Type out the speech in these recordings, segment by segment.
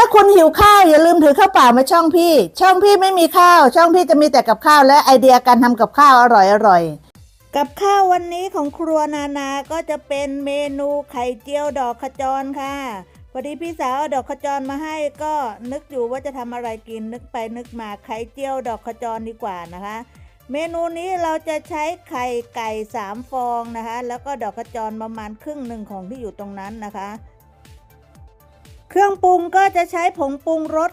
ถ้าคุณหิวข้าวอย่าลืมถือข้าวเปล่ามาช่องพี่ ช่องพี่ไม่มีข้าว ช่องพี่จะมีแต่กับข้าวและไอเดียการทำกับข้าวอร่อยอร่อยๆกับข้าววันนี้ของครัวนานาก็จะเป็นเมนูไข่เจียวดอกขจรค่ะพอดีพี่สาวเอาดอกขจรมาให้ก็นึกอยู่ว่าจะทำอะไรกินนึกไปนึกมาไข่เจียวดอกขจรดีกว่านะคะ เมนูนี้เราจะใช้ไข่ไก่สามฟองนะคะ แล้วก็ดอกขจรประมาณครึ่งหนึ่งของที่อยู่ตรงนั้นนะคะ เครื่องปรุงก็จะใช้ผงปรุงรส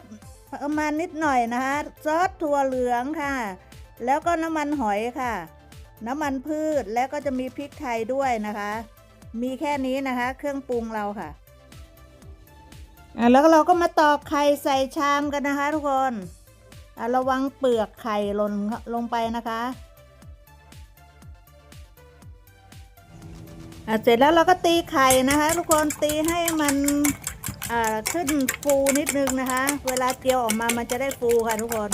ประมาณนิดหน่อยนะคะซอสถั่วเหลืองค่ะ แล้วก็น้ำมันหอยค่ะ น้ำมันพืชแล้วก็จะมีพริกไทยด้วยนะคะ มีแค่นี้นะคะ เครื่องปรุงเราค่ะอะแล้วเราก็มาตอกไข่ใส่ชามกันนะคะ ทุกคนอะระวังเปลือกไข่หล่นลงไปนะคะอะเสร็จแล้วเราก็ตีไข่นะคะ ทุกคนตีให้มัน ขึ้นฟูนิดนึงนะคะ เวลาเจียวออกมามันจะได้ฟูค่ะทุกคน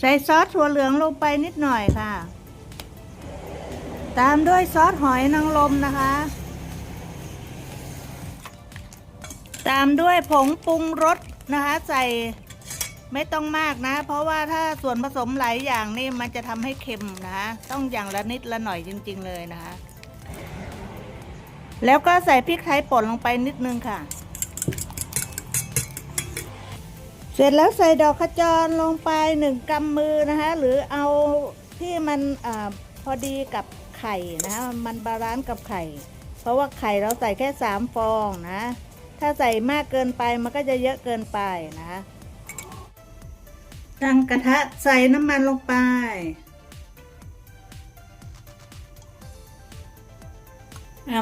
ใส่ซอสถั่วเหลืองลงไปนิดหน่อยค่ะ ตามด้วยซอสหอยนางรมนะคะ ตามด้วยผงปรุงรสนะคะ ใส่ไม่ต้องมากนะ เพราะว่าถ้าส่วนผสมหลายอย่างนี่มันจะทำให้เค็มนะคะต้องอย่างละนิดละหน่อยจริง ๆ เลยนะคะ แล้วก็ใส่พริกไทยป่นลงไปนิดนึงค่ะ เสร็จแล้วใส่ดอกขจรลงไปหนึ่งกำมือนะคะ หรือเอาที่มันอพอดีกับไข่นะคะมันบาลานซ์กับไข่ เพราะว่าไข่เราใส่แค่สามฟองนะ ถ้าใส่มากเกินไปมันก็จะเยอะเกินไปนะคะตั้งกระทะใส่น้ำมันลงไป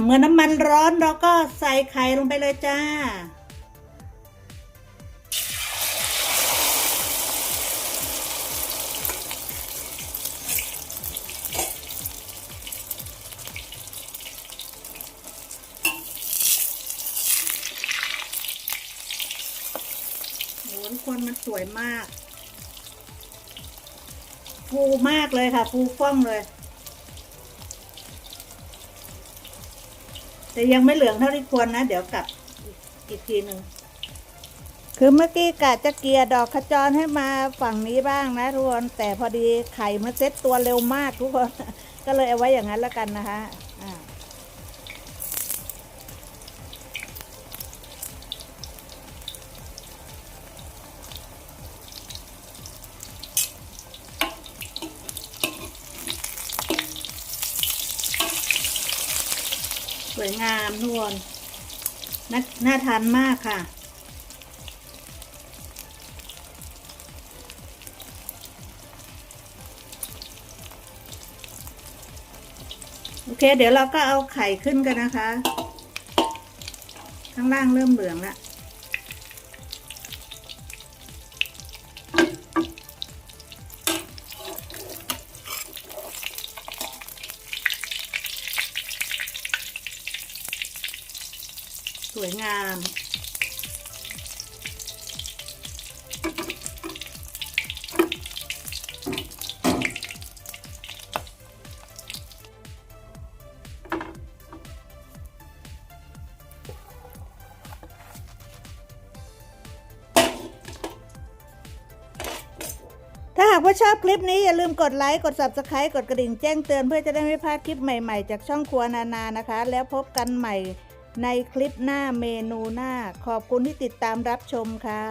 เมื่อน้ำมันร้อนเราก็ใส่ไข่ลงไปเลยจ้า คนมันสวยมาก ฟูมากเลยค่ะ ฟูฟ่องเลย แต่ยังไม่เหลืองเท่าที่ควรนะ เดี๋ยวกลับอีกทีหนึ่งคือเมื่อกี้กะจะเกลียร์ดอกขจรให้มาฝั่งนี้บ้างนะทุกคนแต่พอดีไข่มันเซ็ตตัวเร็วมากทุกคน ก็เลยเอาไว้อย่างนั้นแล้วกันนะคะ วยงามทุกคนนน่าทานมากค่ะ โอเค เดี๋ยวเราก็เอาไข่ขึ้นกันนะคะ ข้างล่างเริ่มเหลืองแล้ว สวยงาม ถ้าหากว่าชอบคลิปนี้อย่าลืมกดไลค์ กด subscribe กดกระดิ่งแจ้งเตือนเพื่อจะได้ไม่พลาดคลิปใหม่ ๆ จากช่องครัวนานานะคะ แล้วพบกันใหม่ ในคลิปหน้าเมนูหน้า ขอบคุณที่ติดตามรับชมค่ะ